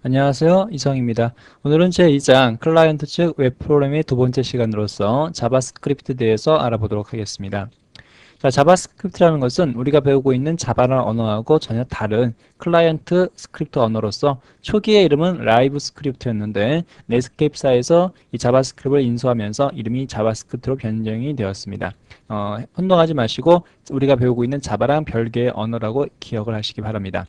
안녕하세요. 이성입니다. 오늘은 제2장 클라이언트 측 웹 프로그램의 두 번째 시간으로서 자바스크립트에 대해서 알아보도록 하겠습니다. 자, 자바스크립트라는 것은 우리가 배우고 있는 자바라는 언어하고 전혀 다른 클라이언트 스크립트 언어로서 초기의 이름은 라이브 스크립트였는데 넷스케이프사에서 이 자바스크립트를 인수하면서 이름이 자바스크립트로 변경이 되었습니다. 어, 혼동하지 마시고 우리가 배우고 있는 자바랑 별개의 언어라고 기억을 하시기 바랍니다.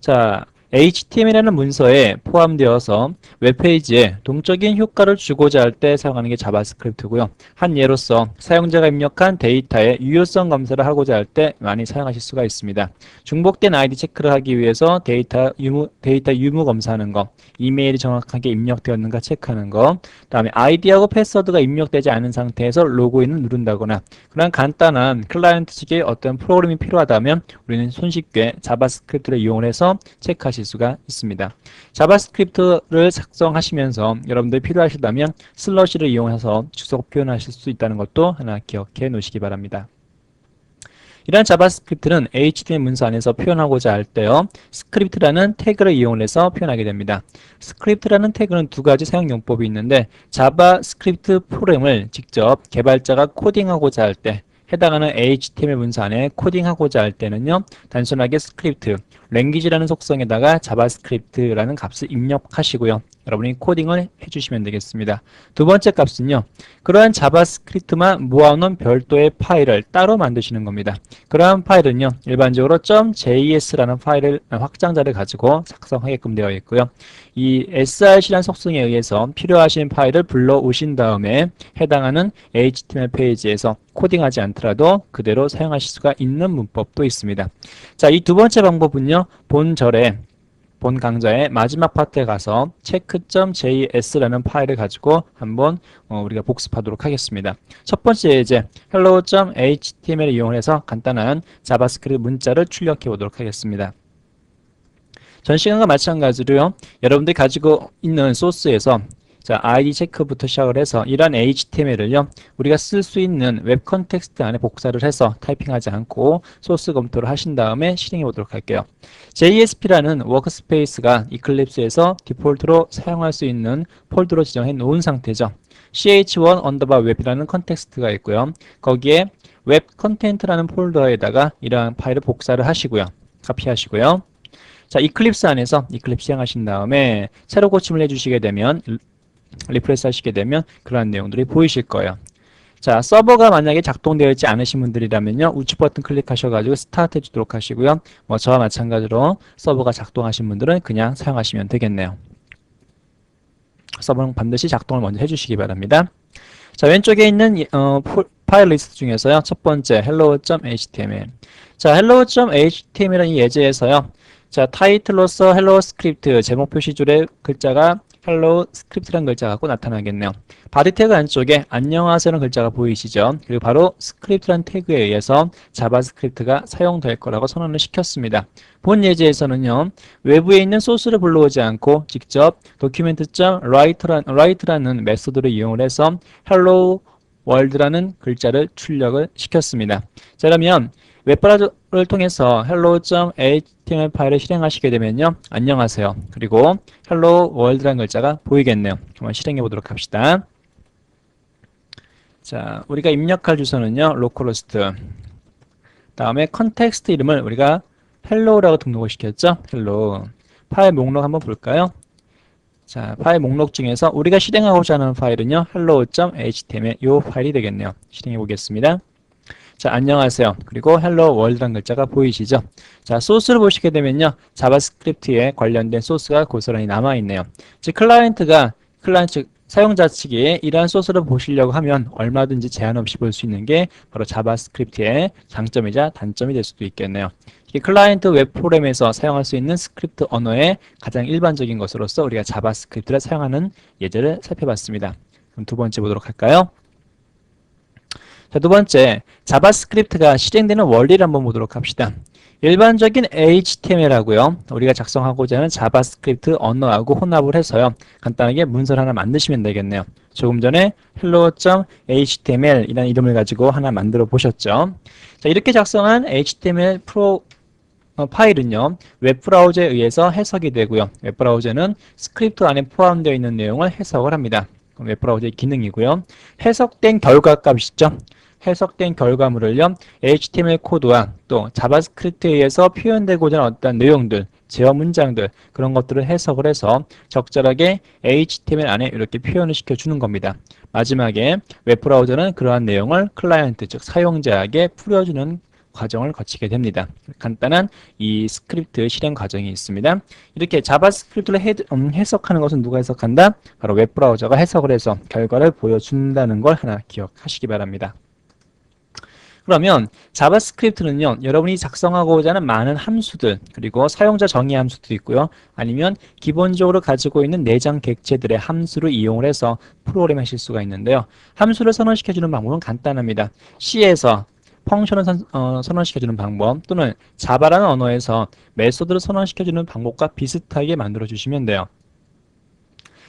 자, HTML이라는 문서에 포함되어서 웹페이지에 동적인 효과를 주고자 할 때 사용하는 게 자바스크립트고요. 한 예로서 사용자가 입력한 데이터의 유효성 검사를 하고자 할 때 많이 사용하실 수가 있습니다. 중복된 아이디 체크를 하기 위해서 데이터 유무, 데이터 유무 검사하는 거, 이메일이 정확하게 입력되었는가 체크하는 거, 다음에 아이디하고 패스워드가 입력되지 않은 상태에서 로그인을 누른다거나 그런 간단한 클라이언트 측의 어떤 프로그램이 필요하다면 우리는 손쉽게 자바스크립트를 이용해서 체크하실 하실 수가 있습니다. 자바스크립트를 작성하시면서 여러분들 필요하시다면 슬러시를 이용해서 주석 표현하실 수 있다는 것도 하나 기억해 놓으시기 바랍니다. 이러한 자바스크립트는 HTML 문서 안에서 표현하고자 할 때요. 스크립트라는 태그를 이용해서 표현하게 됩니다. 스크립트라는 태그는 두 가지 사용 용법이 있는데 자바스크립트 프로그램을 직접 개발자가 코딩하고자 할 때 해당하는 HTML 문서 안에 코딩하고자 할 때는요. 단순하게 스크립트, 랭귀지라는 속성에다가 자바스크립트라는 값을 입력하시고요. 여러분이 코딩을 해주시면 되겠습니다. 두 번째 값은요. 그러한 자바스크립트만 모아놓은 별도의 파일을 따로 만드시는 겁니다. 그러한 파일은요. 일반적으로 .js라는 파일을 확장자를 가지고 작성하게끔 되어 있고요. 이 src라는 속성에 의해서 필요하신 파일을 불러오신 다음에 해당하는 HTML 페이지에서 코딩하지 않더라도 그대로 사용하실 수가 있는 문법도 있습니다. 자, 이 두 번째 방법은요. 본 절에 본 강좌의 마지막 파트에 가서 check.js라는 파일을 가지고 한번 어, 우리가 복습하도록 하겠습니다. 첫 번째 예제 hello.html을 이용해서 간단한 자바스크립트 문자를 출력해 보도록 하겠습니다. 전 시간과 마찬가지로요. 여러분들이 가지고 있는 소스에서 자, ID 체크부터 시작을 해서 이러한 HTML을요, 우리가 쓸 수 있는 웹 컨텍스트 안에 복사를 해서 타이핑하지 않고 소스 검토를 하신 다음에 실행해 보도록 할게요. JSP라는 워크스페이스가 이클립스에서 디폴트로 사용할 수 있는 폴더로 지정해 놓은 상태죠. ch1 언더바 웹이라는 컨텍스트가 있고요. 거기에 웹 컨텐트라는 폴더에다가 이러한 파일을 복사를 하시고요. 카피하시고요. 자, 이클립스 안에서 이클립스 시행하신 다음에 새로 고침을 해주시게 되면 리프레스 하시게 되면 그러한 내용들이 보이실 거예요. 자, 서버가 만약에 작동되어 있지 않으신 분들이라면요. 우측 버튼 클릭하셔가지고 스타트 해주도록 하시고요. 뭐 저와 마찬가지로 서버가 작동하신 분들은 그냥 사용하시면 되겠네요. 서버는 반드시 작동을 먼저 해주시기 바랍니다. 자, 왼쪽에 있는 어, 파일 리스트 중에서요. 첫 번째 hello.html 자, hello.html은 이 예제에서요. 자, 타이틀로서 hello 스크립트 제목 표시줄에 글자가 hello 스크립트라는 글자가 갖고 나타나겠네요. 바디 태그 안쪽에 안녕하세요라는 글자가 보이시죠? 그리고 바로 스크립트라는 태그에 의해서 자바스크립트가 사용될 거라고 선언을 시켰습니다. 본 예제에서는요. 외부에 있는 소스를 불러오지 않고 직접 document.write라는 메소드를 이용을 해서 hello world라는 글자를 출력을 시켰습니다. 자, 그러면 웹브라우저를 통해서 hello.html 파일을 실행하시게 되면요. 안녕하세요. 그리고 hello world라는 글자가 보이겠네요. 한번 실행해 보도록 합시다. 자, 우리가 입력할 주소는요. localhost. 다음에 컨텍스트 이름을 우리가 hello라고 등록을 시켰죠. hello. 파일 목록 한번 볼까요? 자, 파일 목록 중에서 우리가 실행하고자 하는 파일은요. hello.html 이 파일이 되겠네요. 실행해 보겠습니다. 자, 안녕하세요. 그리고 헬로 월드란 글자가 보이시죠? 자, 소스를 보시게 되면요. 자바스크립트에 관련된 소스가 고스란히 남아 있네요. 즉, 클라이언트가, 클라이언트 사용자 측에 이러한 소스를 보시려고 하면 얼마든지 제한 없이 볼 수 있는 게 바로 자바스크립트의 장점이자 단점이 될 수도 있겠네요. 이게 클라이언트 웹 프로그램에서 사용할 수 있는 스크립트 언어의 가장 일반적인 것으로서 우리가 자바스크립트를 사용하는 예제를 살펴봤습니다. 그럼 두 번째 보도록 할까요? 자, 두 번째, 자바스크립트가 실행되는 원리를 한번 보도록 합시다. 일반적인 HTML하고요. 우리가 작성하고자 하는 자바스크립트 언어하고 혼합을 해서요. 간단하게 문서를 하나 만드시면 되겠네요. 조금 전에 hello.html 이라는 이름을 가지고 하나 만들어 보셨죠. 자, 이렇게 작성한 HTML 프로 어, 파일은요, 웹브라우저에 의해서 해석이 되고요. 웹브라우저는 스크립트 안에 포함되어 있는 내용을 해석을 합니다. 웹브라우저의 기능이고요. 해석된 결과 값이죠. 해석된 결과물을요, HTML 코드와 또 자바스크립트에 의해서 표현되고자 하는 어떤 내용들, 제어 문장들, 그런 것들을 해석을 해서 적절하게 HTML 안에 이렇게 표현을 시켜주는 겁니다. 마지막에 웹브라우저는 그러한 내용을 클라이언트, 즉 사용자에게 풀어주는 과정을 거치게 됩니다. 간단한 이 스크립트 실행 과정이 있습니다. 이렇게 자바스크립트를 해, 음, 해석하는 것은 누가 해석한다? 바로 웹브라우저가 해석을 해서 결과를 보여준다는 걸 하나 기억하시기 바랍니다. 그러면 자바스크립트는요, 여러분이 작성하고자 하는 많은 함수들, 그리고 사용자 정의 함수도 있고요. 아니면 기본적으로 가지고 있는 내장 객체들의 함수를 이용을 해서 프로그램 하실 수가 있는데요. 함수를 선언시켜주는 방법은 간단합니다. C에서 펑션을 선, 어, 선언시켜주는 방법 또는 자바라는 언어에서 메소드를 선언시켜주는 방법과 비슷하게 만들어 주시면 돼요.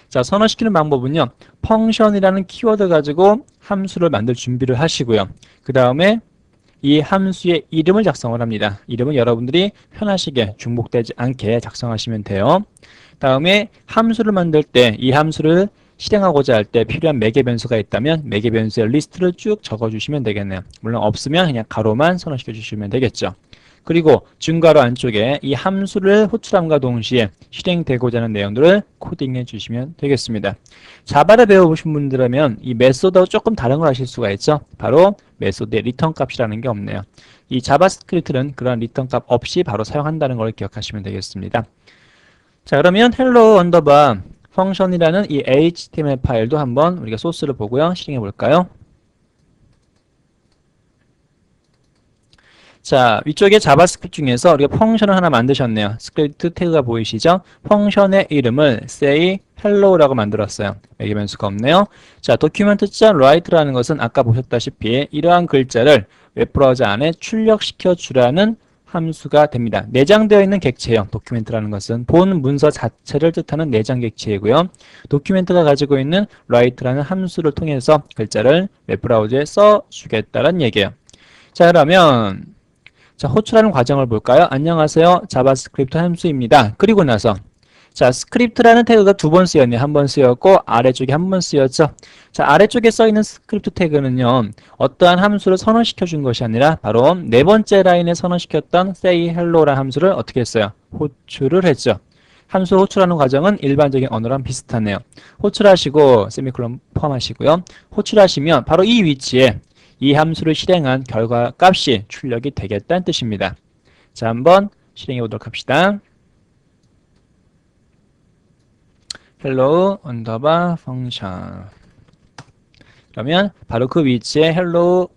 자, 선언시키는 방법은요. 펑션이라는 키워드 가지고 함수를 만들 준비를 하시고요. 그 다음에 이 함수의 이름을 작성을 합니다. 이름은 여러분들이 편하시게 중복되지 않게 작성하시면 돼요. 다음에 함수를 만들 때 이 함수를 실행하고자 할 때 필요한 매개 변수가 있다면 매개 변수의 리스트를 쭉 적어주시면 되겠네요. 물론 없으면 그냥 가로만 선언시켜 주시면 되겠죠. 그리고 중괄호 안쪽에 이 함수를 호출함과 동시에 실행되고자 하는 내용들을 코딩해 주시면 되겠습니다. 자바를 배워보신 분들이라면 이 메소드하고 조금 다른 걸 아실 수가 있죠. 바로 메소드의 리턴 값이라는 게 없네요. 이 자바스크립트는 그런 리턴 값 없이 바로 사용한다는 걸 기억하시면 되겠습니다. 자 그러면 hello 언더바 펑션이라는 이 HTML 파일도 한번 우리가 소스를 보고요. 실행해 볼까요? 자, 위쪽에 자바스크립트 중에서 우리가 펑션을 하나 만드셨네요. 스크립트 태그가 보이시죠? 펑션의 이름을 say hello라고 만들었어요. 매개 변수가 없네요. 자, document.write라는 것은 아까 보셨다시피 이러한 글자를 웹브라우저 안에 출력시켜 주라는 함수가 됩니다. 내장되어 있는 객체형 도큐멘트라는 것은 본 문서 자체를 뜻하는 내장 객체이고요. 도큐멘트가 가지고 있는 write라는 함수를 통해서 글자를 웹브라우저에 써주겠다는 얘기예요. 자 그러면 자 호출하는 과정을 볼까요? 안녕하세요. 자바스크립트 함수입니다. 그리고 나서 자, 스크립트라는 태그가 두 번 쓰였네요. 한 번 쓰였고 아래쪽에 한 번 쓰였죠. 자, 아래쪽에 써 있는 스크립트 태그는요. 어떠한 함수를 선언시켜 준 것이 아니라 바로 네 번째 라인에 선언시켰던 say hello라는 함수를 어떻게 했어요? 호출을 했죠. 함수 호출하는 과정은 일반적인 언어랑 비슷하네요. 호출하시고 세미콜론 포함하시고요. 호출하시면 바로 이 위치에 이 함수를 실행한 결과 값이 출력이 되겠다는 뜻입니다. 자, 한번 실행해 보도록 합시다. hello 언더바 펑션 그러면 바로 그 위치에 hello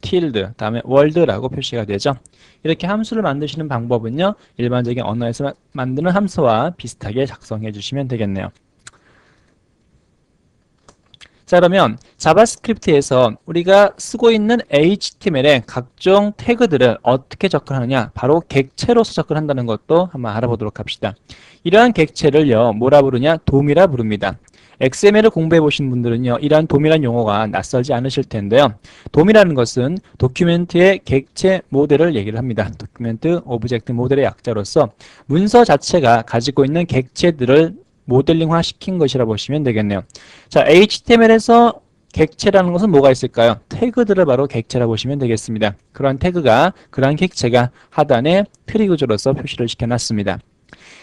tilde 다음에 world라고 표시가 되죠. 이렇게 함수를 만드시는 방법은요. 일반적인 언어에서 만드는 함수와 비슷하게 작성해 주시면 되겠네요. 자 그러면 자바스크립트에서 우리가 쓰고 있는 HTML의 각종 태그들을 어떻게 접근하느냐 바로 객체로서 접근한다는 것도 한번 알아보도록 합시다. 이러한 객체를요 뭐라 부르냐 돔이라 부릅니다. XML을 공부해 보신 분들은요 이러한 돔이라는 용어가 낯설지 않으실 텐데요. 돔이라는 것은 도큐멘트의 객체 모델을 얘기를 합니다. 도큐멘트 오브젝트 모델의 약자로서 문서 자체가 가지고 있는 객체들을 모델링화 시킨 것이라 보시면 되겠네요. 자, HTML에서 객체라는 것은 뭐가 있을까요? 태그들을 바로 객체라 보시면 되겠습니다. 그러한 태그가, 그러한 객체가 하단에 트리 구조로서 표시를 시켜놨습니다.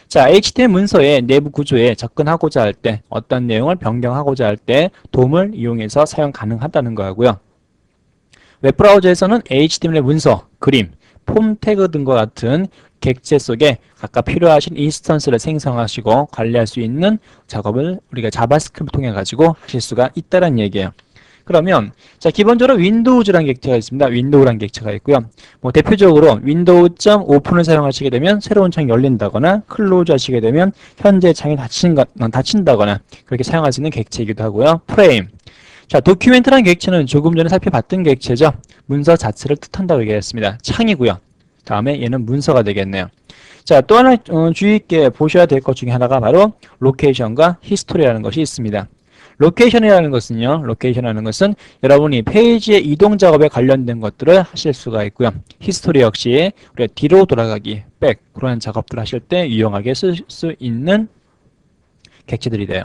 자, HTML 문서의 내부 구조에 접근하고자 할 때, 어떤 내용을 변경하고자 할때 돔을 이용해서 사용 가능하다는 거고요. 웹브라우저에서는 HTML 문서, 그림, 폼 태그 등과 같은 객체 속에 각각 필요하신 인스턴스를 생성하시고 관리할 수 있는 작업을 우리가 자바스크립트 통해 가지고 하실 수가 있다는 얘기예요. 그러면 자 기본적으로 윈도우즈라는 객체가 있습니다. 윈도우라는 객체가 있고요. 뭐 대표적으로 윈도우.오픈을 오픈 사용하시게 되면 새로운 창이 열린다거나 클로즈 하시게 되면 현재 창이 닫힌, 닫힌다거나 그렇게 사용할 수 있는 객체이기도 하고요. 프레임 자, 도큐멘트라는 객체는 조금 전에 살펴봤던 객체죠. 문서 자체를 뜻한다고 얘기했습니다. 창이고요. 다음에 얘는 문서가 되겠네요. 자, 또 하나 어, 주의 있게 보셔야 될 것 중에 하나가 바로 로케이션과 히스토리라는 것이 있습니다. 로케이션이라는 것은요. 로케이션이라는 것은 여러분이 페이지의 이동 작업에 관련된 것들을 하실 수가 있고요. 히스토리 역시 우리가 뒤로 돌아가기, 백 그런 작업들 하실 때 유용하게 쓸 수 있는 객체들이 돼요.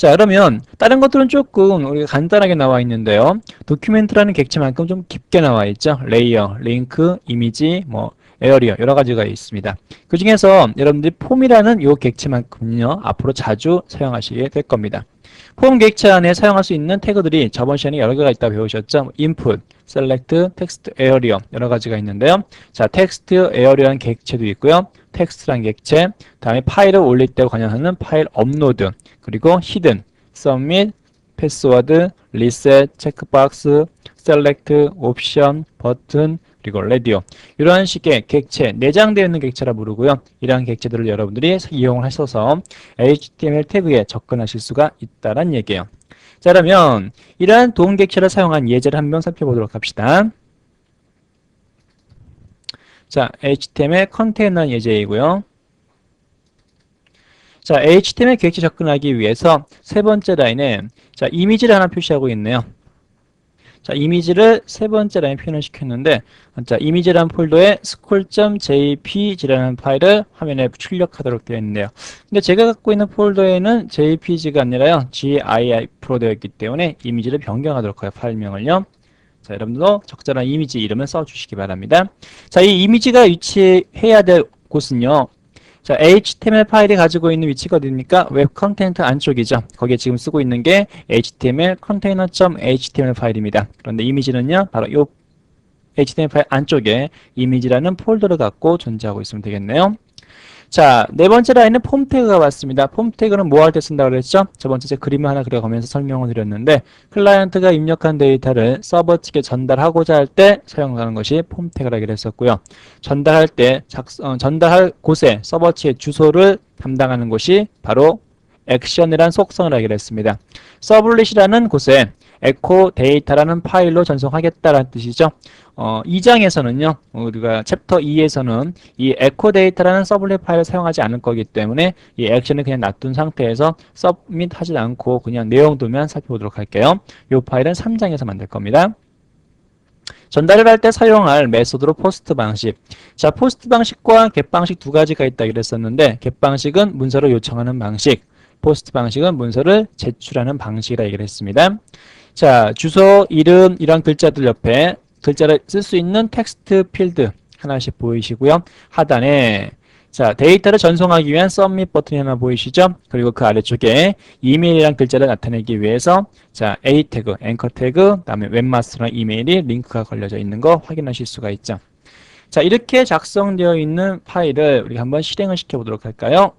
자, 그러면 다른 것들은 조금 우리가 간단하게 나와 있는데요. 도큐멘트라는 객체만큼 좀 깊게 나와 있죠. 레이어, 링크, 이미지, 뭐 에어리어 여러 가지가 있습니다. 그 중에서 여러분들이 폼이라는 요 객체만큼요 앞으로 자주 사용하시게 될 겁니다. 폼 객체 안에 사용할 수 있는 태그들이 저번 시간에 여러 개가 있다 배우셨죠? input, select, text, area 여러 가지가 있는데요. 자, text, area라는 객체도 있고요. 텍스트란 객체, 다음에 파일을 올릴 때 관여하는 파일 업로드, 그리고 hidden, submit, 패스워드, 리셋, 체크박스, 셀렉트, 옵션, 버튼, 그리고 레디오 이러한 식의 객체, 내장되어 있는 객체라 부르고요. 이러한 객체들을 여러분들이 이용을 하셔서 HTML 태그에 접근하실 수가 있다는 얘기예요. 자 그러면 이러한 도움 객체를 사용한 예제를 한번 살펴보도록 합시다. 자, HTML 컨테이너 예제이고요. 자, HTML 객체 접근하기 위해서 세 번째 라인에 자, 이미지를 하나 표시하고 있네요. 자, 이미지를 세 번째 라인 표현을 시켰는데 자, 이미지라는 폴더에 school.jpg라는 파일을 화면에 출력하도록 되어 있는데요. 근데 제가 갖고 있는 폴더에는 jpg가 아니라요. gif로 되어 있기 때문에 이미지를 변경하도록 해요. 파일명을요. 자, 여러분도 적절한 이미지 이름을 써주시기 바랍니다. 자, 이 이미지가 위치해야 될 곳은요. 자, HTML 파일이 가지고 있는 위치가 어디입니까? 웹 컨텐트 안쪽이죠. 거기에 지금 쓰고 있는 게 HTML container.html 파일입니다. 그런데 이미지는요, 바로 이 HTML 파일 안쪽에 이미지라는 폴더를 갖고 존재하고 있으면 되겠네요. 자, 네 번째 라인은 폼 태그가 왔습니다. 폼 태그는 뭐 할 때 쓴다고 그랬죠? 저번 주에 그림을 하나 그려가면서 설명을 드렸는데 클라이언트가 입력한 데이터를 서버 측에 전달하고자 할 때 사용하는 것이 폼 태그라고 했었고요. 전달할 때 작, 어, 전달할 곳에 서버 측의 주소를 담당하는 곳이 바로 액션이란 속성을 하기로 했습니다. 서블릿이라는 곳에 에코 데이터라는 파일로 전송하겠다라는 뜻이죠. 어, 2장에서는요, 우리가 챕터 2에서는 이 에코 데이터라는 서블릿 파일을 사용하지 않을 거기 때문에 이 액션을 그냥 놔둔 상태에서 서밋 하지 않고 그냥 내용도만 살펴보도록 할게요. 이 파일은 3장에서 만들 겁니다. 전달을 할 때 사용할 메소드로 포스트 방식. 자, 포스트 방식과 겟 방식 두 가지가 있다 그랬었는데, 겟 방식은 문서를 요청하는 방식, 포스트 방식은 문서를 제출하는 방식이라 얘기를 했습니다. 자, 주소, 이름, 이런 글자들 옆에 글자를 쓸 수 있는 텍스트 필드 하나씩 보이시고요. 하단에 자, 데이터를 전송하기 위한 submit 버튼이 하나 보이시죠? 그리고 그 아래쪽에 이메일이란 글자를 나타내기 위해서 자, A 태그, 앵커 태그, 다음에 웹마스터랑 이메일이 링크가 걸려져 있는 거 확인하실 수가 있죠. 자, 이렇게 작성되어 있는 파일을 우리가 한번 실행을 시켜 보도록 할까요?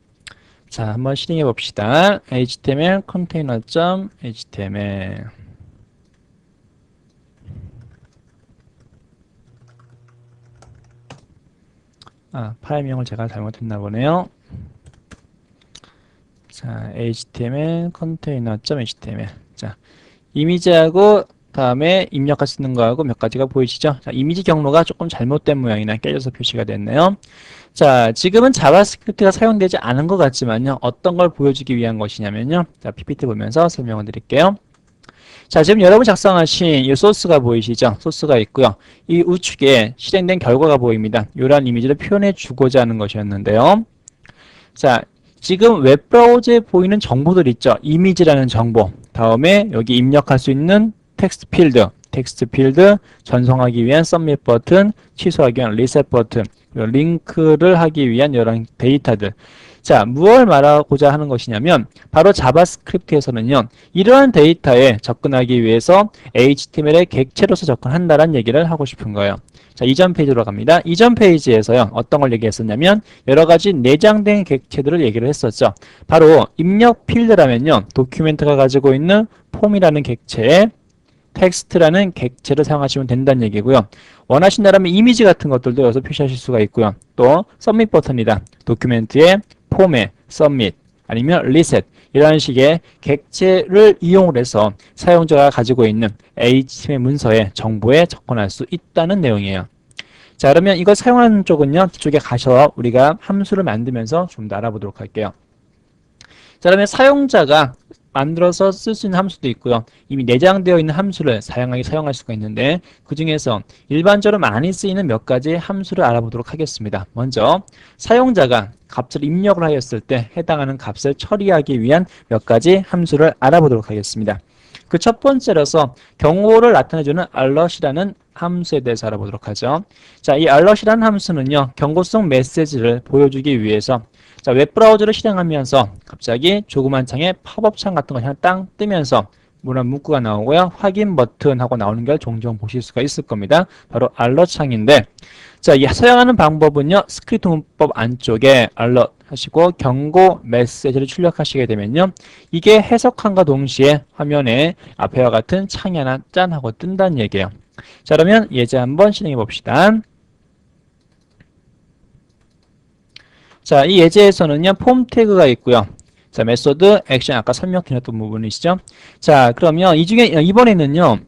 자, 한번 실행해 봅시다. html container.html 아, 파일명을 제가 잘못했나 보네요. 자, html container.html 자, 이미지하고 다음에 입력할 수 있는 거하고 몇 가지가 보이시죠? 자, 이미지 경로가 조금 잘못된 모양이나 깨져서 표시가 됐네요. 자, 지금은 자바스크립트가 사용되지 않은 것 같지만요. 어떤 걸 보여주기 위한 것이냐면요. 자, PPT 보면서 설명을 드릴게요. 자, 지금 여러분 작성하신 이 소스가 보이시죠? 소스가 있고요. 이 우측에 실행된 결과가 보입니다. 이러한 이미지를 표현해 주고자 하는 것이었는데요. 자, 지금 웹브라우저에 보이는 정보들 있죠? 이미지라는 정보. 다음에 여기 입력할 수 있는 텍스트 필드, 텍스트 필드, 전송하기 위한 서밋 버튼, 취소하기 위한 리셋 버튼, 링크를 하기 위한 여러 데이터들. 자, 무엇을 말하고자 하는 것이냐면 바로 자바스크립트에서는요. 이러한 데이터에 접근하기 위해서 HTML의 객체로서 접근한다는 얘기를 하고 싶은 거예요. 자, 이전 페이지로 갑니다. 이전 페이지에서요. 어떤 걸 얘기했었냐면 여러 가지 내장된 객체들을 얘기를 했었죠. 바로 입력 필드라면요. 도큐멘트가 가지고 있는 폼이라는 객체에 텍스트라는 객체를 사용하시면 된다는 얘기고요. 원하신다면 이미지 같은 것들도 여기서 표시하실 수가 있고요. 또 서밋 버튼이다. 도큐멘트에 폼에 서밋 아니면 리셋 이런 식의 객체를 이용을 해서 사용자가 가지고 있는 HTML 문서의 정보에 접근할 수 있다는 내용이에요. 자 그러면 이걸 사용하는 쪽은요. 뒤쪽에 가셔서 우리가 함수를 만들면서 좀더 알아보도록 할게요. 자 그러면 사용자가 만들어서 쓸 수 있는 함수도 있고요. 이미 내장되어 있는 함수를 사용하게 사용할 수가 있는데 그 중에서 일반적으로 많이 쓰이는 몇 가지 함수를 알아보도록 하겠습니다. 먼저 사용자가 값을 입력을 하였을 때 해당하는 값을 처리하기 위한 몇 가지 함수를 알아보도록 하겠습니다. 그 첫 번째로서 경고를 나타내주는 alert이라는 함수에 대해서 알아보도록 하죠. 자, 이 alert이라는 함수는요, 경고성 메시지를 보여주기 위해서 자, 웹브라우저를 실행하면서 갑자기 조그만 창에 팝업 창 같은 거 그냥 땅 뜨면서 문화 문구가 나오고요. 확인 버튼 하고 나오는 걸 종종 보실 수가 있을 겁니다. 바로 알럿 창인데 자, 이 사용하는 방법은요. 스크립트 문법 안쪽에 알럿 하시고 경고 메시지를 출력하시게 되면요. 이게 해석함과 동시에 화면에 앞에와 같은 창이 하나 짠 하고 뜬다는 얘기예요. 자, 그러면 예제 한번 실행해 봅시다. 자, 이 예제에서는요, 폼 태그가 있고요. 자, 메소드, 액션 아까 설명드렸던 부분이시죠. 자, 그러면 이 중에 이번에는요,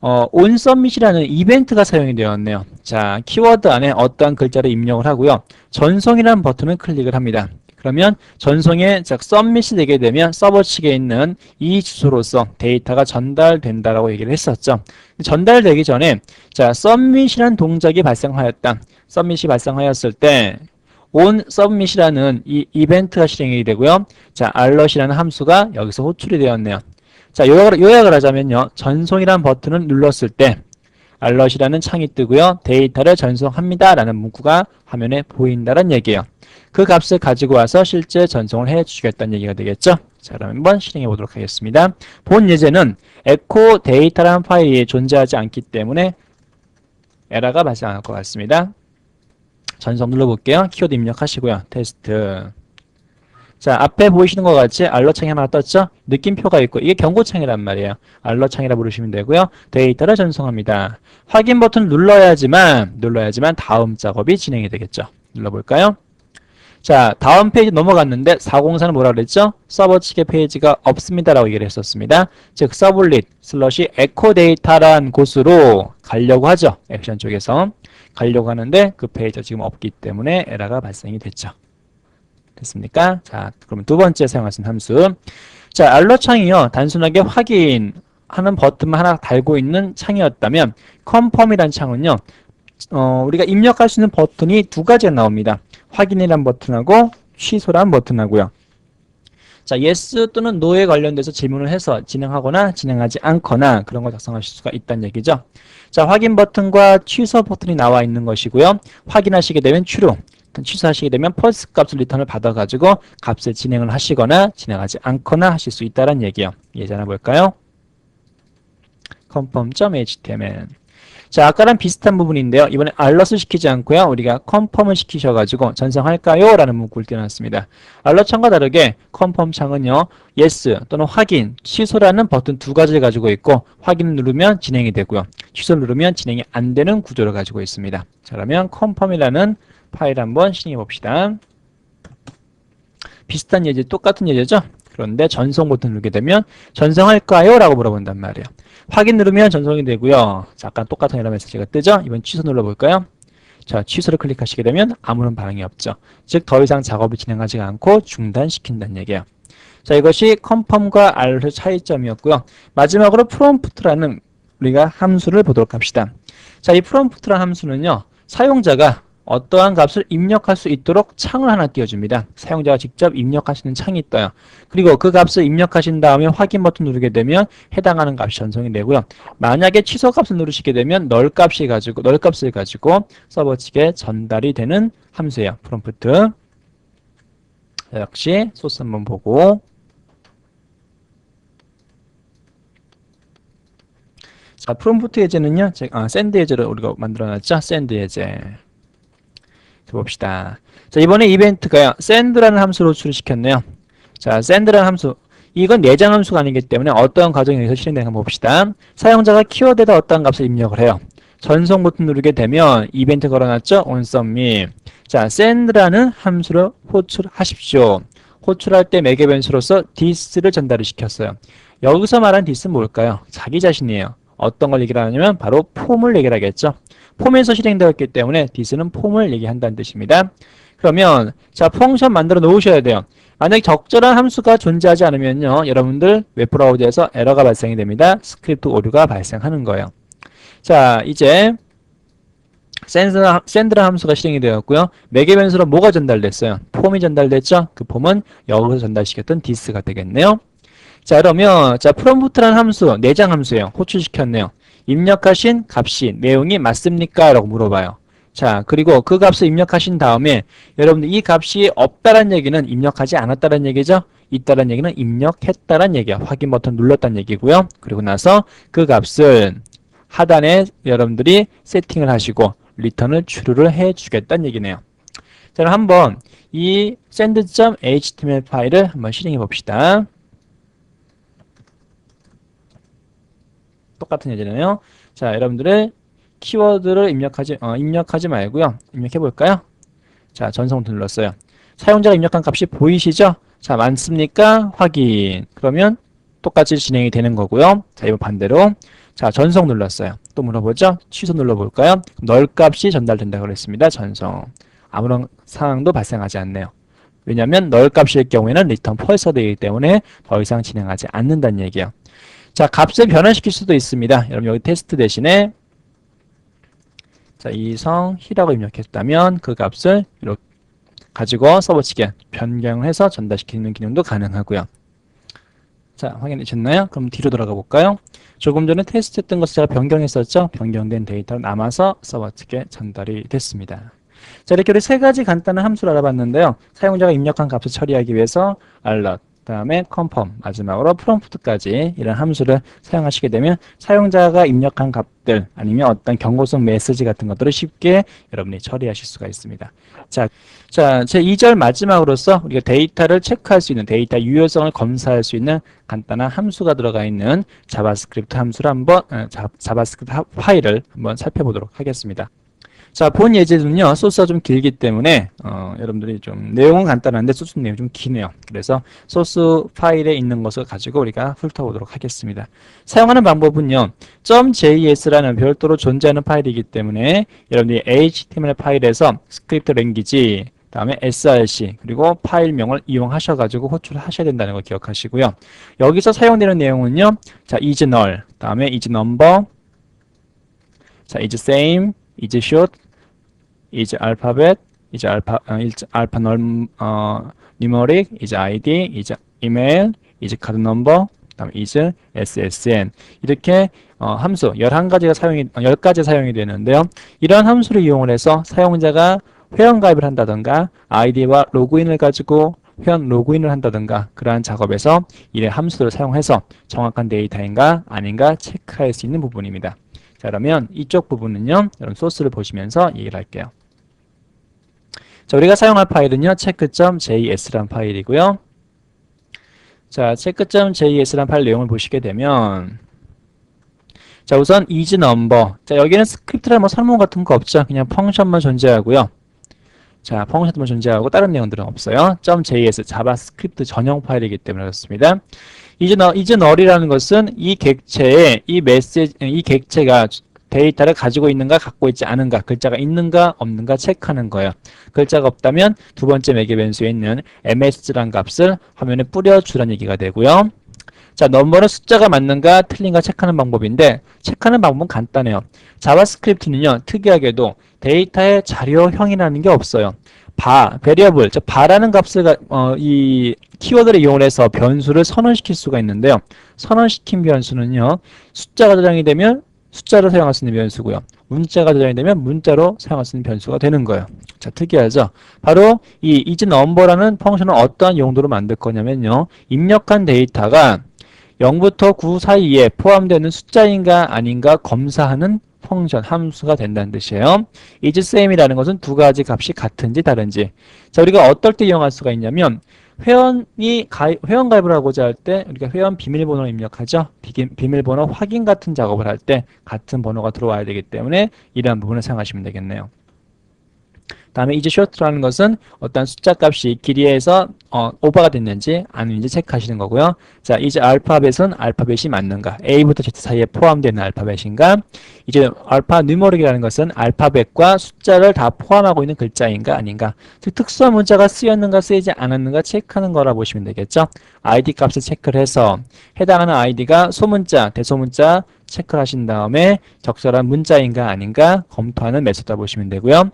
어, onSubmit이라는 이벤트가 사용이 되었네요. 자, 키워드 안에 어떠한 글자를 입력을 하고요. 전송이라는 버튼을 클릭을 합니다. 그러면 전송에 즉 서밋이 되게 되면 서버 측에 있는 이 주소로서 데이터가 전달된다라고 얘기를 했었죠. 전달되기 전에 자, 서밋이라는 동작이 발생하였다. 서밋이 발생하였을 때 on submit이라는 이 이벤트가 실행이 되고요. 자, alert이라는 함수가 여기서 호출이 되었네요. 자, 요약을, 요약을 하자면요. 전송이라는 버튼을 눌렀을 때 alert이라는 창이 뜨고요. 데이터를 전송합니다. 라는 문구가 화면에 보인다는 얘기예요. 그 값을 가지고 와서 실제 전송을 해 주시겠다는 얘기가 되겠죠. 자, 그럼 한번 실행해 보도록 하겠습니다. 본 예제는 echo 데이터라는 파일이 존재하지 않기 때문에 에러가 발생할 것 같습니다. 전송 눌러볼게요. 키워드 입력하시고요. 테스트. 자, 앞에 보이시는 것 같이 알러 창이 하나 떴죠? 느낌표가 있고 이게 경고창이란 말이에요. 알러 창이라 부르시면 되고요. 데이터를 전송합니다. 확인 버튼 눌러야지만 눌러야지만 다음 작업이 진행이 되겠죠. 눌러볼까요? 자, 다음 페이지 넘어갔는데 404는 뭐라 그랬죠? 서버 측의 페이지가 없습니다라고 얘기를 했었습니다. 즉 서블릿 슬러시 에코 데이터란 곳으로 가려고 하죠. 액션 쪽에서 가려고 하는데 그 페이지가 지금 없기 때문에 에러가 발생이 됐죠. 됐습니까? 자, 그러면 두 번째 있는 함수. 자, 알러 창이요. 단순하게 확인하는 버튼만 하나 달고 있는 창이었다면 컨펌이라는 창은요. 어, 우리가 입력할 수 있는 버튼이 두 가지가 나옵니다. 확인이란 버튼하고 취소란 버튼하고요. 자, yes 또는 no에 관련돼서 질문을 해서 진행하거나 진행하지 않거나 그런 걸 작성하실 수가 있다는 얘기죠. 자, 확인 버튼과 취소 버튼이 나와 있는 것이고요. 확인하시게 되면 true, 취소하시게 되면 false 값을 리턴을 받아가지고 값을 진행을 하시거나 진행하지 않거나 하실 수 있다는 얘기예요. 예제 하나 볼까요? confirm.html 자, 아까랑 비슷한 부분인데요. 이번에 알럿을 시키지 않고요. 우리가 컨펌을 시키셔가지고 전송할까요? 라는 문구를 띄워놨습니다. 알럿 창과 다르게 컨펌 창은요. yes 또는 확인, 취소라는 버튼 두 가지를 가지고 있고 확인을 누르면 진행이 되고요. 취소를 누르면 진행이 안 되는 구조를 가지고 있습니다. 자, 그러면 컨펌이라는 파일 한번 실행해 봅시다. 비슷한 예제, 똑같은 예제죠? 그런데 전송 버튼 누르게 되면 전송할까요? 라고 물어본단 말이에요. 확인 누르면 전송이 되고요. 잠깐 똑같은 에러 메시지가 뜨죠? 이번 취소 눌러볼까요? 자, 취소를 클릭하시게 되면 아무런 반응이 없죠. 즉, 더 이상 작업을 진행하지 않고 중단시킨다는 얘기예요. 자, 이것이 컨펌과 알의 차이점이었고요. 마지막으로 프롬프트라는 우리가 함수를 보도록 합시다. 자, 이 프롬프트라는 함수는요. 사용자가 어떠한 값을 입력할 수 있도록 창을 하나 띄워줍니다. 사용자가 직접 입력하시는 창이 떠요. 그리고 그 값을 입력하신 다음에 확인 버튼 누르게 되면 해당하는 값이 전송이 되고요. 만약에 취소 값을 누르시게 되면 널 값이 가지고 널 값을 가지고 서버 측에 전달이 되는 함수예요. 프롬프트. 역시 소스 한번 보고 자, 프롬프트 예제는요. 아, 샌드 예제를 우리가 만들어놨죠. 샌드 예제. 봅시다. 자, 이번에 이벤트가요. send라는 함수로 호출시켰네요. 자, send라는 함수. 이건 내장 함수가 아니기 때문에 어떠한 과정에 의해서 실행되는 거 봅시다. 사용자가 키워드에다 어떠한 값을 입력을 해요. 전송 버튼 누르게 되면 이벤트 걸어놨죠? onSubmit. 자, send라는 함수를 호출하십시오. 호출할 때 매개 변수로서 this를 전달을 시켰어요. 여기서 말한 this는 뭘까요? 자기 자신이에요. 어떤 걸 얘기를 하냐면 바로 폼을 얘기를 하겠죠. 폼에서 실행되었기 때문에 this는 폼을 얘기한다는 뜻입니다. 그러면 자 펑션 만들어 놓으셔야 돼요. 만약 적절한 함수가 존재하지 않으면요. 여러분들 웹브라우저에서 에러가 발생이 됩니다. 스크립트 오류가 발생하는 거예요. 자, 이제 샌드라, 샌드라 함수가 실행이 되었고요. 매개 변수로 뭐가 전달됐어요? 폼이 전달됐죠? 그 폼은 여기서 전달시켰던 디스가 되겠네요. 자, 그러면 자, 프롬프트라는 함수, 내장 함수예요. 호출시켰네요. 입력하신 값이 내용이 맞습니까? 라고 물어봐요. 자, 그리고 그 값을 입력하신 다음에 여러분들 이 값이 없다는 얘기는 입력하지 않았다는 얘기죠? 있다는 얘기는 입력했다는 얘기야. 확인 버튼 눌렀다는 얘기고요. 그리고 나서 그 값을 하단에 여러분들이 세팅을 하시고 리턴을 추루를 해 주겠다는 얘기네요. 자, 그럼 한번 이 send.html 파일을 한번 실행해 봅시다. 똑같은 예제네요. 자, 여러분들의 키워드를 입력하지 어, 입력하지 말고요. 입력해 볼까요? 자, 전송 눌렀어요. 사용자가 입력한 값이 보이시죠? 자, 많습니까? 확인. 그러면 똑같이 진행이 되는 거고요. 자, 이번 반대로 자, 전송 눌렀어요. 또 물어보죠? 취소 눌러볼까요? 널 값이 전달된다고 그랬습니다. 전송. 아무런 상황도 발생하지 않네요. 왜냐하면 널 값일 경우에는 리턴 펄서 되기 때문에 더 이상 진행하지 않는다는 얘기예요. 자, 값을 변환시킬 수도 있습니다. 여러분 여기 테스트 대신에 자, 이성 희라고 입력했다면 그 값을 이렇게 가지고 서버 측에 변경을 해서 전달시키는 기능도 가능하고요. 자, 확인해 주셨나요? 그럼 뒤로 돌아가 볼까요? 조금 전에 테스트했던 것을 제가 변경했었죠? 변경된 데이터가 남아서 서버 측에 전달이 됐습니다. 자, 이렇게 우리 세 가지 간단한 함수를 알아봤는데요. 사용자가 입력한 값을 처리하기 위해서 alert, 다음에 confirm, 마지막으로 prompt까지 이런 함수를 사용하시게 되면 사용자가 입력한 값들 아니면 어떤 경고성 메시지 같은 것들을 쉽게 여러분이 처리하실 수가 있습니다. 자, 자, 제 2절 마지막으로서 우리가 데이터를 체크할 수 있는 데이터 유효성을 검사할 수 있는 간단한 함수가 들어가 있는 자바스크립트 함수를 한번 어, 자, 자바스크립트 하- 파일을 한번 살펴보도록 하겠습니다. 자, 본 예제는요, 소스가 좀 길기 때문에, 어, 여러분들이 좀, 내용은 간단한데 소스 내용이 좀 기네요. 그래서 소스 파일에 있는 것을 가지고 우리가 훑어보도록 하겠습니다. 사용하는 방법은요, .js라는 별도로 존재하는 파일이기 때문에, 여러분들이 HTML 파일에서 스크립트 랭귀지, 다음에 src, 그리고 파일명을 이용하셔가지고 호출을 하셔야 된다는 거 기억하시고요. 여기서 사용되는 내용은요, 자, is null, 다음에 is number, 자, is same, is short, is alphabet, is alpha, 어, is alpha null, 어, numeric, is id, is email, is card number, 그다음 is ssn 이렇게 어, 함수 11가지가 사용이 어, 10가지 사용이 되는데요. 이러한 함수를 이용을 해서 사용자가 회원 가입을 한다던가 아이디와 로그인을 가지고 회원 로그인을 한다던가 그러한 작업에서 이 함수를 사용해서 정확한 데이터인가 아닌가 체크할 수 있는 부분입니다. 자, 그러면 이쪽 부분은요. 여러분 소스를 보시면서 얘기를 할게요. 자, 우리가 사용할 파일은요. check.js라는 파일이고요. 자, check.js라는 파일 내용을 보시게 되면 자, 우선 is number. 자, 여기는 스크립트라 뭐 설문 같은 거 없죠. 그냥 펑션만 존재하고요. 자, 펑션만 존재하고 다른 내용들은 없어요. .js 자바스크립트 전용 파일이기 때문에 그렇습니다. is null이라는 것은 이 객체에 이 메시지 이 객체가 데이터를 가지고 있는가 갖고 있지 않은가 글자가 있는가 없는가 체크하는 거예요. 글자가 없다면 두 번째 매개 변수에 있는 ms라는 값을 화면에 뿌려주라는 얘기가 되고요. 자, 넘버는 숫자가 맞는가 틀린가 체크하는 방법인데 체크하는 방법은 간단해요. 자바스크립트는요. 특이하게도 데이터의 자료형이라는 게 없어요. 바, variable, 즉 바라는 값을 가- 어, 이 키워드를 이용해서 변수를 선언시킬 수가 있는데요. 선언시킨 변수는요. 숫자가 저장이 되면 숫자로 사용할 수 있는 변수고요. 문자가 저장이 되면 문자로 사용할 수 있는 변수가 되는 거예요. 자, 특이하죠? 바로 이 is number라는 펑션은 어떠한 용도로 만들 거냐면요. 입력한 데이터가 0부터 9 사이에 포함되는 숫자인가 아닌가 검사하는 펑션, 함수가 된다는 뜻이에요. is same이라는 것은 두 가지 값이 같은지 다른지. 자, 우리가 어떨 때 이용할 수가 있냐면 회원이 가입, 회원 가입을 하고자 할 때 우리가 회원 비밀번호를 입력하죠. 비, 비밀번호 확인 같은 작업을 할 때 같은 번호가 들어와야 되기 때문에 이러한 부분을 사용하시면 되겠네요. 다음에 이제 short라는 것은 어떤 숫자 값이 길이에서 어, 오버가 됐는지 아닌지 체크하시는 거고요. 자, 이제 알파벳은 알파벳이 맞는가? A부터 Z 사이에 포함되는 알파벳인가? 이제 알파 뉴머릭이라는 것은 알파벳과 숫자를 다 포함하고 있는 글자인가 아닌가? 즉 특수한 문자가 쓰였는가 쓰이지 않았는가 체크하는 거라 보시면 되겠죠. ID 값을 체크를 해서 해당하는 아이디가 소문자, 대소문자 체크를 하신 다음에 적절한 문자인가 아닌가 검토하는 메소드라 보시면 되고요.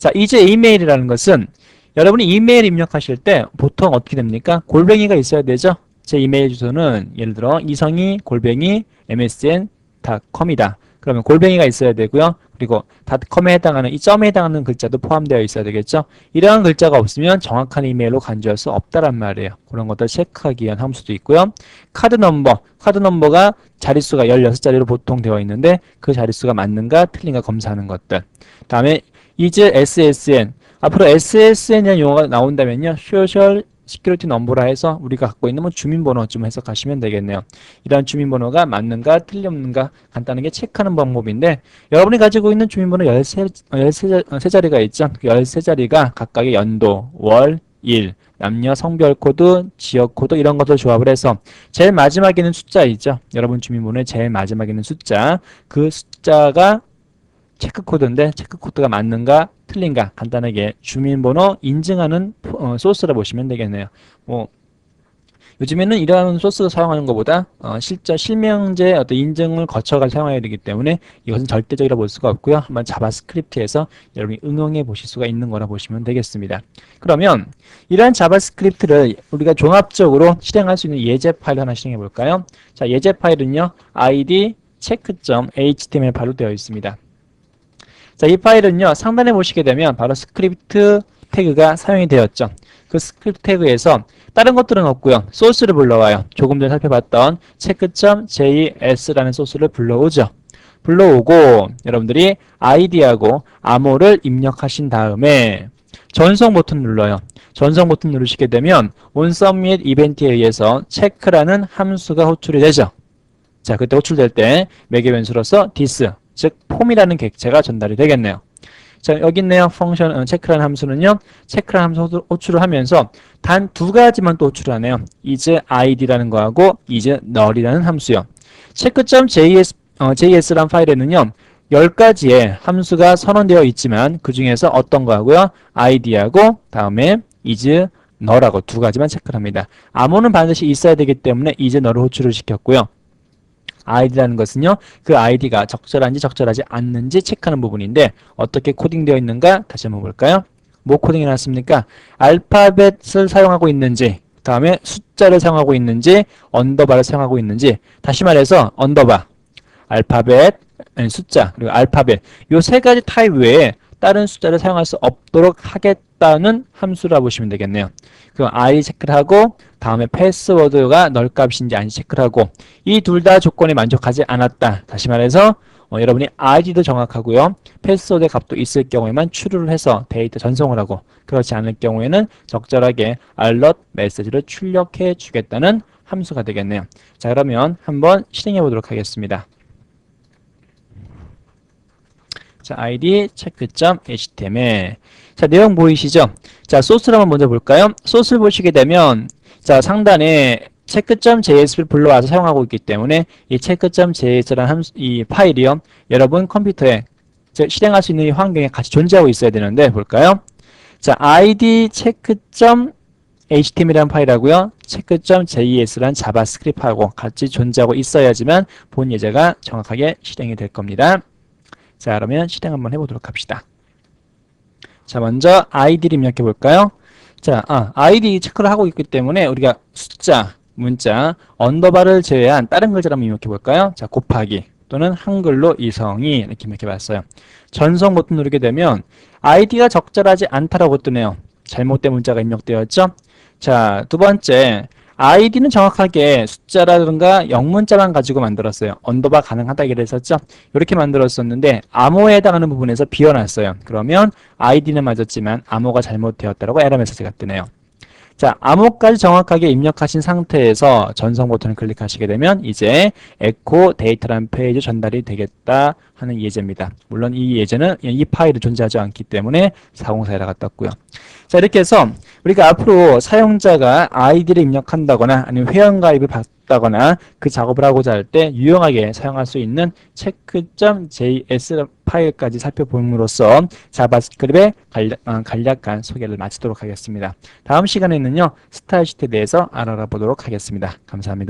자, 이제 이메일이라는 것은 여러분이 이메일 입력하실 때 보통 어떻게 됩니까? 골뱅이가 있어야 되죠. 제 이메일 주소는 예를 들어 이성이 골뱅이 msn.com이다. 그러면 골뱅이가 있어야 되고요. 그리고 닷컴에 해당하는 이 점에 해당하는 글자도 포함되어 있어야 되겠죠. 이러한 글자가 없으면 정확한 이메일로 간주할 수 없다란 말이에요. 그런 것들 체크하기 위한 함수도 있고요. 카드 넘버, 카드 넘버가 자릿수가 16자리로 보통 되어 있는데 그 자릿수가 맞는가 틀린가 검사하는 것들. 다음에 이제 SSN 앞으로 SSN이라는 용어가 나온다면요. Social Security Number라 해서 우리가 갖고 있는 뭐 주민번호 좀 해석하시면 되겠네요. 이러한 주민번호가 맞는가 틀렸는가 간단하게 체크하는 방법인데 여러분이 가지고 있는 주민번호 13, 13자리가 있죠. 그 13자리가 각각의 연도, 월, 일, 남녀, 성별 코드, 지역 코드 이런 것들 조합을 해서 제일 마지막에 있는 숫자 있죠. 여러분 주민번호의 제일 마지막에 있는 숫자 그 숫자가 체크 코드인데 체크 코드가 맞는가 틀린가 간단하게 주민번호 인증하는 어, 소스라 보시면 되겠네요. 뭐 요즘에는 이러한 소스를 사용하는 것보다 어, 실제 실명제 어떤 인증을 거쳐가 사용해야 되기 때문에 이것은 절대적이라 볼 수가 없고요. 한번 자바스크립트에서 여러분이 응용해 보실 수가 있는 거라 보시면 되겠습니다. 그러면 이러한 자바스크립트를 우리가 종합적으로 실행할 수 있는 예제 파일 하나 실행해 볼까요? 자, 예제 파일은요. id check.html 파일로 되어 있습니다. 자, 이 파일은요, 상단에 보시게 되면 바로 스크립트 태그가 사용이 되었죠. 그 스크립트 태그에서 다른 것들은 없고요. 소스를 불러와요. 조금 전에 살펴봤던 check.js라는 소스를 불러오죠. 불러오고 여러분들이 id하고 암호를 입력하신 다음에 전송 버튼 눌러요. 전송 버튼 누르시게 되면 onSubmit 이벤트에 의해서 체크라는 함수가 호출이 되죠. 자, 그때 호출될 때 매개 변수로서 this, 즉 폼이라는 객체가 전달이 되겠네요. 자, 여기 있네요. 펑션 어, 체크라는 함수는요. 체크라는 함수 호출을 하면서 단 두 가지만 또 호출을 하네요. is id라는 거하고 is null이라는 함수요. 체크.js 어, JS란 파일에는요. 10가지의 함수가 선언되어 있지만 그 중에서 어떤 거하고요. id하고 다음에 is null하고 두 가지만 체크를 합니다. 암호는 반드시 있어야 되기 때문에 is null을 호출을 시켰고요. Id라는 것은요. 그 id가 적절한지 적절하지 않는지 체크하는 부분인데 어떻게 코딩되어 있는가 다시 한번 볼까요? 뭐 코딩이 나왔습니까? 알파벳을 사용하고 있는지 다음에 숫자를 사용하고 있는지 언더바를 사용하고 있는지 다시 말해서 언더바 알파벳 숫자 그리고 알파벳 요 세 가지 타입 외에 다른 숫자를 사용할 수 없도록 하겠 다는 함수라 보시면 되겠네요. 그 i 체크를 하고 다음에 패스워드가 널 값인지 아닌지 체크를 하고 이 둘 다 조건에 만족하지 않았다. 다시 말해서 어, 여러분이 id도 정확하고요. 패스워드 값도 있을 경우에만 추루를 해서 데이터 전송을 하고 그렇지 않을 경우에는 적절하게 alert 메시지를 출력해 주겠다는 함수가 되겠네요. 자 그러면 한번 실행해 보도록 하겠습니다. 자, id 체크.html. 자, 내용 보이시죠? 자, 소스를 한번 먼저 볼까요? 소스를 보시게 되면 자, 상단에 체크.js를 불러와서 사용하고 있기 때문에 이 체크.js라는 함수, 이 파일이요. 여러분 컴퓨터에 즉 실행할 수 있는 이 환경에 같이 존재하고 있어야 되는데 볼까요? 자, id check.html이라는 파일하고요. check.js라는 자바스크립트하고 같이 존재하고 있어야지만 본 예제가 정확하게 실행이 될 겁니다. 자, 그러면 실행 한번 해보도록 합시다. 자, 먼저 id를 입력해 볼까요? 자, 아, id 체크를 하고 있기 때문에 우리가 숫자, 문자, 언더바를 제외한 다른 글자를 한번 입력해 볼까요? 자, 곱하기 또는 한글로 이성이 이렇게 입력해 봤어요. 전송 버튼 누르게 되면 id가 적절하지 않다라고 뜨네요. 잘못된 문자가 입력되었죠? 자, 두 번째, id는 정확하게 숫자라든가 영문자만 가지고 만들었어요. 언더바 가능하다기를 했었죠. 이렇게 만들었었는데 암호에 해당하는 부분에서 비워놨어요. 그러면 id는 맞았지만 암호가 잘못되었다라고 에러 메시지가 뜨네요. 자, 암호까지 정확하게 입력하신 상태에서 전송 버튼을 클릭하시게 되면 이제 에코 데이터란 페이지 전달이 되겠다 하는 예제입니다. 물론 이 예제는 이 파일이 존재하지 않기 때문에 404에다가 떴고요. 자, 이렇게 해서 우리가 앞으로 사용자가 아이디를 입력한다거나 아니면 회원가입을 받다거나 그 작업을 하고자 할 때 유용하게 사용할 수 있는 체크.js 파일까지 살펴봄으로써 자바스크립트의 간략, 어, 간략한 소개를 마치도록 하겠습니다. 다음 시간에는요, 스타일 시트에 대해서 알아보도록 하겠습니다. 감사합니다.